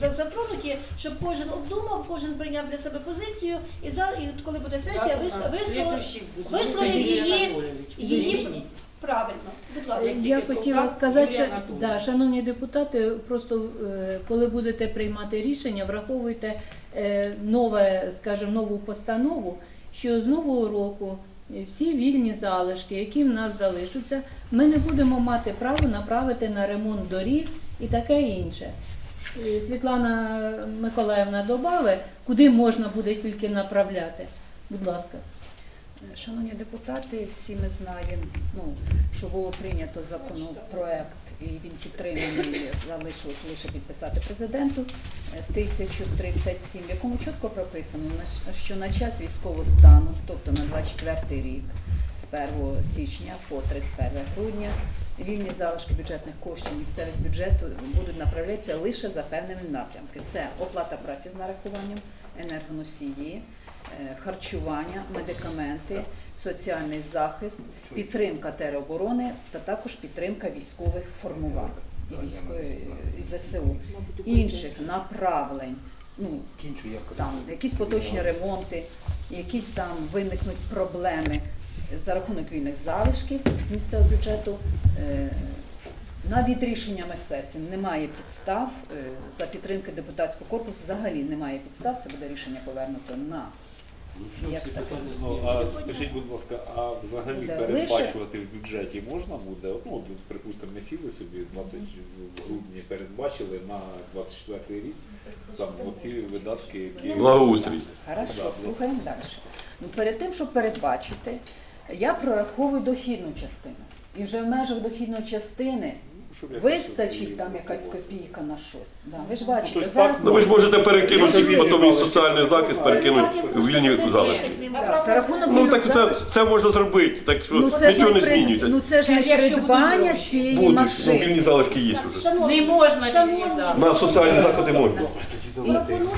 за- затронуті, щоб кожен обдумав, кожен прийняв для себе позицію, і за і от коли буде сесія, вис- висловив висловив її, її правильно. Будь ласка. Я хотіла сказати, що да, шановні депутати, просто е, коли будете приймати рішення, враховуйте е, нове, скажімо, нову постанову, що з нового року е, всі вільні залишки, які в нас залишаться, ми не будемо мати право направити на ремонт доріг і таке інше. Е, Світлана Миколаївна добавить, куди можна буде тільки направляти. Будь ласка. Шановні депутати, всі ми знаємо, ну, що було прийнято законопроект і він підтриманий, залишилось лише підписати президенту е, 1037, в якому чітко прописано, що на час військового стану, тобто на 24 рік, з 1 січня по 31 грудня, вільні залишки бюджетних коштів місцевих бюджету будуть направлятися лише за певними напрямками. Це оплата праці з нарахуванням, енергоносії, е, харчування, медикаменти, соціальний захист, підтримка тероборони та також підтримка військових формувань і військової і ЗСУ. Інших направлень, ну там якісь поточні ремонти, якісь там виникнуть проблеми за рахунок вільних залишків з місцевого бюджету. Е, Навіть рішеннями сесії немає підстав е, за підтримки депутатського корпусу. Взагалі немає підстав. Це буде рішення повернуто на як. Ну, а скажіть, будь ласка, а взагалі передбачувати в бюджеті можна буде? Ну, припустимо, ми сіли собі 20 в грудні передбачили на 24 рік там оці видатки, які Благоустрій. Хорошо, Да, слухаємо далі. Ну, перед тим, щоб передбачити, я прораховую дохідну частину. І вже в межах дохідної частини вистачить там якась копійка на щось. Да, ви ж бачите, тобто зараз Ну ви ж можете перекинути Вільні потім і залишки. соціальний захист, перекинути в вільні залишки. Да, за рахунок Ну так це, це можна зробити, так що Ну, це ж нічого не прид- змінюється. Ну це ж не якщо будуть придбання гроші. цієї Будуть, ну, машини. вільні залишки є вже. Не можна залишки. На соціальні заходи можна.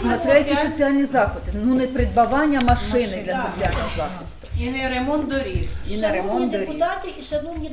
Смотря які соціальні заходи. Ну не придбавання машини для соціального захисту. І на ремонт доріг. І на Шановні ремонт доріг. депутати і шановні